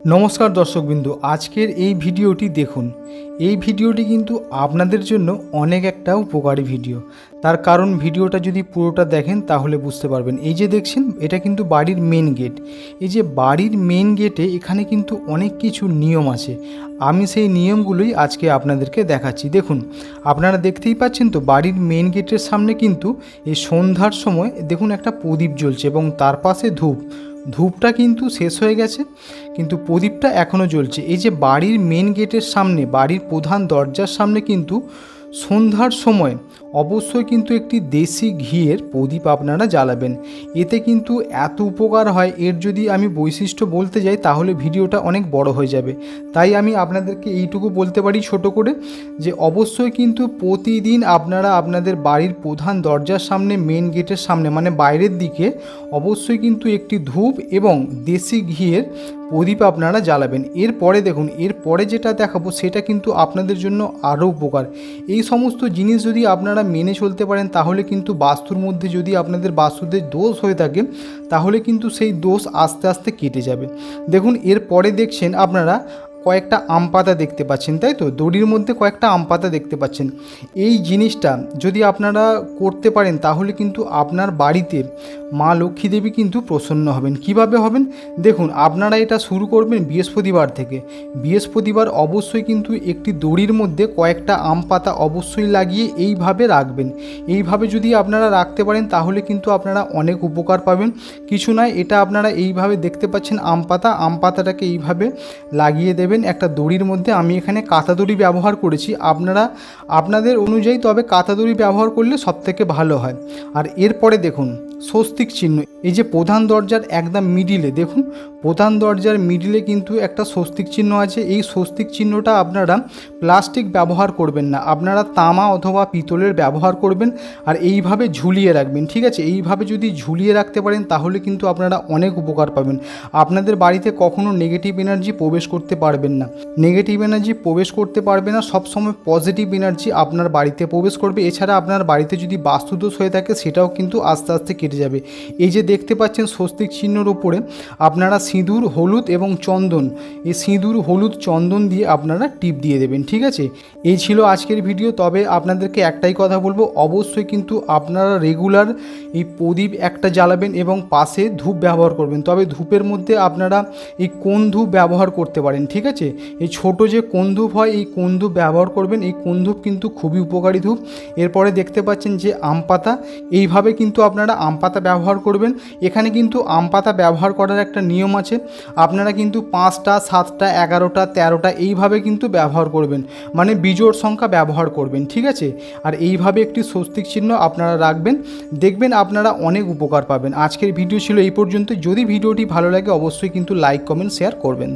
নমস্কার দর্শকবিন্দু, আজকের এই ভিডিওটি দেখুন। এই ভিডিওটি কিন্তু আপনাদের জন্য অনেক একটা উপকারী ভিডিও। তার কারণ ভিডিওটা যদি পুরোটা দেখেন তাহলে বুঝতে পারবেন। এই যে দেখছেন, এটা কিন্তু বাড়ির মেন গেট এই যে বাড়ির মেন গেটে এখানে কিন্তু অনেক কিছু নিয়ম আছে। আমি সেই নিয়মগুলোই আজকে আপনাদেরকে দেখাচ্ছি। দেখুন, আপনারা দেখতেই পাচ্ছেন তো, বাড়ির মেন গেটের সামনে কিন্তু এই সন্ধ্যার সময় দেখুন একটা প্রদীপ জ্বলছে এবং তার পাশে ধূপ। ধূপটা কিন্তু শেষ হয়ে গেছে, কিন্তু প্রদীপটা এখনও জ্বলছে। এই যে বাড়ির মেন গেটের সামনে, বাড়ির প্রধান দরজার সামনে কিন্তু সন্ধ্যার সময় অবশ্যই কিন্তু একটি দেশি ঘিয়ের প্রদীপ আপনারা জ্বালাবেন। এতে কিন্তু এত উপকার হয়, এর যদি আমি বৈশিষ্ট্য বলতে যাই, তাহলে ভিডিওটা অনেক বড় হয়ে যাবে। তাই আমি আপনাদেরকে এইটুকু বলতে পারি ছোট করে যে, অবশ্যই কিন্তু প্রতিদিন আপনারা আপনাদের বাড়ির প্রধান দরজার সামনে মেন গেটের সামনে মানে বাইরের দিকে অবশ্যই কিন্তু একটি ধূপ এবং দেশি ঘিয়ের প্রদীপ আপনারা জ্বালাবেন। এরপরে দেখুন, এরপরে যেটা দেখাবো, সেটা কিন্তু আপনাদের জন্য আরও উপকার। এই সমস্ত জিনিস যদি আপনারা মেনে চলতে পারেন, তাহলে কিন্তু বাস্তুর মধ্যে যদি আপনাদের বাস্তুতে দোষ হয়ে থাকে, তাহলে কিন্তু সেই দোষ আস্তে আস্তে কেটে যাবে। দেখুন, এরপরে দেখছেন আপনারা কয়েকটা আম পাতা দেখতে পাচ্ছেন, তাই তো? দড়ির মধ্যে কয়েকটা আম পাতা দেখতে পাচ্ছেন। এই জিনিসটা যদি আপনারা করতে পারেন, তাহলে কিন্তু আপনার বাড়িতে মা লক্ষ্মী দেবী কিন্তু প্রসন্ন হবেন। কীভাবে হবেন? দেখুন, আপনারা এটা শুরু করবেন বৃহস্পতিবার থেকে। বৃহস্পতিবার অবশ্যই কিন্তু একটি দড়ির মধ্যে কয়েকটা আম পাতা অবশ্যই লাগিয়ে এইভাবে রাখবেন। এইভাবে যদি আপনারা রাখতে পারেন, তাহলে কিন্তু আপনারা অনেক উপকার পাবেন। কিছু নয়, এটা আপনারা এইভাবে দেখতে পাচ্ছেন, আম পাতা। আম পাতাটাকে এইভাবে লাগিয়ে দেবেন। একটা দড়ির মধ্যে। আমি এখানে কাঁথা দড়ি ব্যবহার করেছি। আপনারা, আপনাদের অনুযায়ী তবে কাঁথা দড়ি ব্যবহার করলে সবথেকে ভালো হয়। আর এরপরে দেখুন, স্বস্তিক চিহ্ন। এই যে প্রধান দরজার একদম মিডিলে দেখুন, প্রধান দরজার মিডিলে কিন্তু একটা স্বস্তিক চিহ্ন আছে। এই স্বস্তিক চিহ্নটা আপনারা প্লাস্টিক ব্যবহার করবেন না। আপনারা তামা অথবা পিতলের ব্যবহার করবেন আর এইভাবে ঝুলিয়ে রাখবেন, ঠিক আছে? এইভাবে যদি ঝুলিয়ে রাখতে পারেন, তাহলে কিন্তু আপনারা অনেক উপকার পাবেন। আপনাদের বাড়িতে কখনো নেগেটিভ এনার্জি প্রবেশ করতে পারবেন না। নেগেটিভ এনার্জি প্রবেশ করতে পারবে না, সবসময় পজিটিভ এনার্জি আপনার বাড়িতে প্রবেশ করবে। এছাড়া আপনার বাড়িতে যদি বাস্তুদোষ হয়ে থাকে, সেটাও কিন্তু আস্তে আস্তে কেটে যাবে। এই যে দেখতে পাচ্ছেন স্বস্তিক চিহ্নর ওপরে আপনারা সিঁদুর, হলুদ এবং চন্দন, এই সিঁদুর, হলুদ, চন্দন দিয়ে আপনারা টিপ দিয়ে দেবেন, ঠিক আছে? এই ছিল আজকের ভিডিও। তবে আপনাদেরকে একটাই কথা বলব, অবশ্যই কিন্তু আপনারা রেগুলার এই প্রদীপ একটা জ্বালাবেন এবং পাশে ধূপ ব্যবহার করবেন। তবে ধূপের মধ্যে আপনারা এই কোন ধূপ ব্যবহার করতে পারেন, ঠিক আছে? এই ছোট যে কোন ধূপ হয়, এই কোন ধূপ ব্যবহার করবেন, এই কোন ধূপ কিন্তু খুবই উপকারী ধূপ। এরপরে দেখতে পাচ্ছেন যে আম পাতা, এইভাবে কিন্তু আপনারা আম পাতা ব্যবহার করবেন। এখানে কিন্তু আম পাতা ব্যবহার করার একটা নিয়ম আছে। আপনারা কিন্তু পাঁচটা, সাতটা, এগারোটা, তেরোটা এইভাবে কিন্তু ব্যবহার করবেন। মানে বিজোড় সংখ্যা ব্যবহার করবেন, ঠিক আছে? আর এইভাবে একটি স্বস্তিক চিহ্ন আপনারা রাখবেন। দেখবেন আপনারা অনেক উপকার পাবেন। আজকের ভিডিও ছিল এই পর্যন্ত যদি ভিডিওটি ভালো লাগে, অবশ্যই কিন্তু লাইক, কমেন্ট, শেয়ার করবেন।